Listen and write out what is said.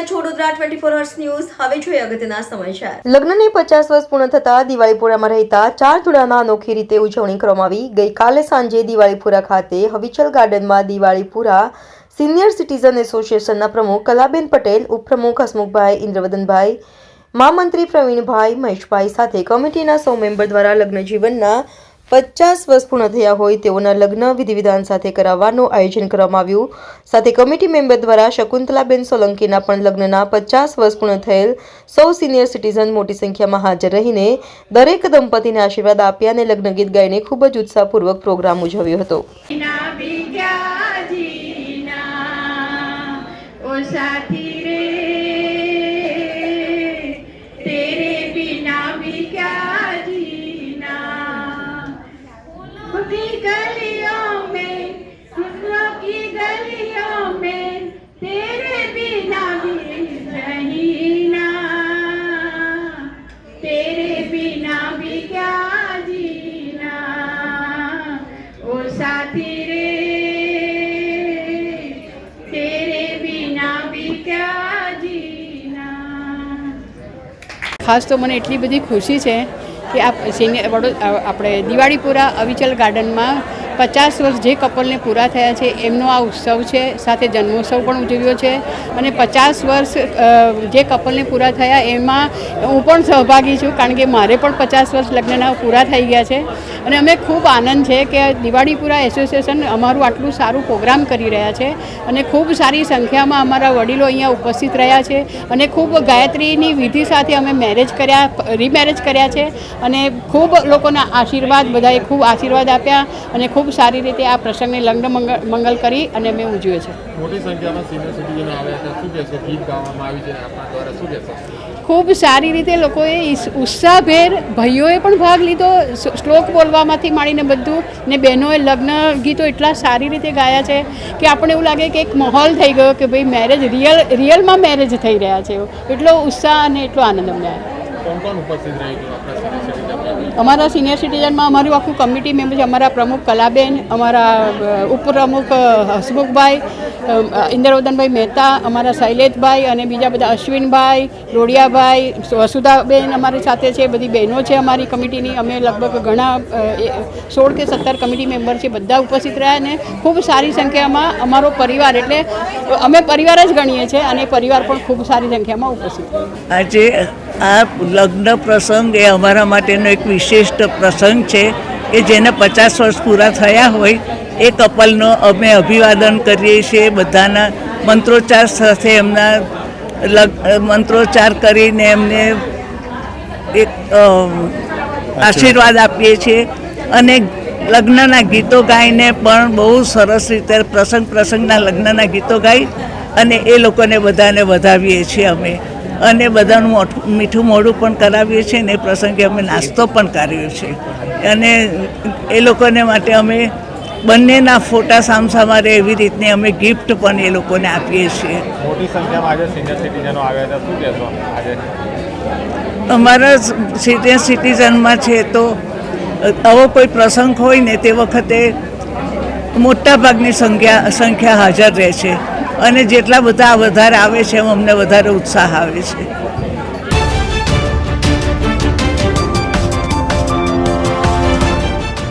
રહ્યા છો Vadodara Diwalipura senior citizen એસોસિએશનના પ્રમુખ કલાબેન પટેલ, ઉપપ્રમુખ હસમુખભાઈ, ઇન્દ્રવદનભાઈ, મહામંત્રી પ્રવીણભાઈ મહેશભાઈ સાથે કમિટીના સૌ મેમ્બર દ્વારા લગ્ન જીવનના પચાસ વર્ષ પૂર્ણ થયા હોય તેઓના લગ્ન વિધિ વિધાન સાથે કરાવવાનું આયોજન કરવામાં આવ્યું. સાથે કમિટી મેમ્બર દ્વારા શકુંતલાબેન સોલંકીના પણ લગ્નના પચાસ વર્ષ પૂર્ણ થયેલ સૌ સિનિયર સિટીઝન મોટી સંખ્યામાં હાજર રહીને દરેક દંપતીને આશીર્વાદ આપ્યા અને લગ્ન ગીત ગાઈને ખૂબ જ ઉત્સાહપૂર્વક પ્રોગ્રામ ઉજવ્યો હતો. સાથી રે की गलियों में फूलों की गलियों में तेरे बिना भी रहना तेरे बिना भी क्या जीना ओ साथी रे तेरे बिना भी क्या जीना ખાસ તો મને એટલી બધી ખુશી છે કે આ આપણે દિવાળીપુરા અવિચલ ગાર્ડનમાં પચાસ વર્ષ જે કપલને પૂરા થયા છે, એમનો આ ઉત્સવ છે, સાથે જન્મોત્સવ પણ ઉજવ્યો છે અને પચાસ વર્ષ જે કપલને પૂરા થયા, એમાં હું પણ સહભાગી છું કારણ કે મારે પણ પચાસ વર્ષ લગ્નના પૂરા થઈ ગયા છે અને અમે ખૂબ આનંદ છે કે દિવાળીપુરા એસોસિએશન અમારું આટલું સારું પ્રોગ્રામ કરી રહ્યા છે અને ખૂબ સારી સંખ્યામાં અમારા વડીલો અહીંયા ઉપસ્થિત રહ્યા છે અને ખૂબ ગાયત્રીની વિધિ સાથે અમે મેરેજ કર્યા, રીમેરેજ કર્યા છે અને ખૂબ લોકોના આશીર્વાદ, બધાએ ખૂબ આશીર્વાદ આપ્યા અને ખૂબ સારી રીતે આ પ્રસંગને લગ્ન મંગલ કરી અને અમે ઉજવ્યો છે. મોટી સંખ્યામાં સિનિયર સિટીઝનો આવ્યા શું કહેશો? ગીત ગાવામાં આવી છે આપણા દ્વારા. શું કહેશો? ખૂબ સારી રીતે લોકોએ ઉત્સાહભેર ભાઈઓએ પણ ભાગ લીધો. શ્લોક બોલવામાંથી માંડીને બધું. ને બહેનોએ લગ્ન ગીતો એટલા સારી રીતે ગાયા છે કે આપણે એવું લાગે કે એક માહોલ થઈ ગયો કે ભાઈ મેરેજ રિયલ રિયલમાં મેરેજ થઈ રહ્યા છે. એટલો ઉત્સાહ અને એટલો આનંદ અમને આવ્યો. કોણ કોણ ઉપસ્થિત રહ્યું હતું આપણા સિનિયર સિટીઝનમાં અમારા સિનિયર સિટીઝનમાં અમારું આખું કમિટી મેમ્બર છે અમારા પ્રમુખ કલાબેન અમારા ઉપપ્રમુખ હસમુખભાઈ અ, ઇન્દ્રવદનભાઈ મહેતા અમારા શૈલેષભાઈ અને બીજા બધા અશ્વિનભાઈ રોડિયાભાઈ વસુધાબેન અમારી સાથે છે બધી બહેનો છે અમારી કમિટીની અમે લગભગ ઘણા સોળ કે સત્તર કમિટી મેમ્બર છે બધા ઉપસ્થિત રહ્યા અને ખૂબ સારી સંખ્યામાં અમારો પરિવાર એટલે અમે પરિવાર જ ગણીએ છીએ અને પરિવાર પણ ખૂબ સારી સંખ્યામાં ઉપસ્થિત આજે આ લગ્ન પ્રસંગ એ અમારા માટેનો એક વિશિષ્ટ પ્રસંગ છે કે જેને પચાસ વર્ષ પૂરા થયા હોય એ કપલનો અમે અભિવાદન કરીએ છીએ બધાના મંત્રોચ્ચાર સાથે એમના લગ મંત્રોચ્ચાર કરીને એમને એક આશીર્વાદ. આપીએ છીએ. અને લગ્નના ગીતો ગાઈને પણ બહુ સરસ રીતે પ્રસંગ પ્રસંગના લગ્નના ગીતો ગાઈ અને એ લોકોને બધાને વધાવીએ છીએ અમે. અને બધાનું મોઠું- મીઠું મોઢું પણ કરાવીએ છીએ અને એ પ્રસંગે અમે નાસ્તો પણ કર્યો છે અને એ લોકોને માટે અમે બંનેના ફોટા સામસામા રહે એવી રીતની અમે ગિફ્ટ પણ એ લોકોને આપીએ છીએ. મોટી સંખ્યામાં આજે સિનિયર સિટીઝનો આવ્યા હતા. શું કહેશો આજે? અમારા સિનિયર સિટીઝનમાં છે તો આવો કોઈ પ્રસંગ હોય ને તે વખતે મોટાભાગની સંખ્યા સંખ્યા હાજર રહે છે. અને જેટલા બધા વધારે આવે છે એમ અમને વધારે ઉત્સાહ આવે છે.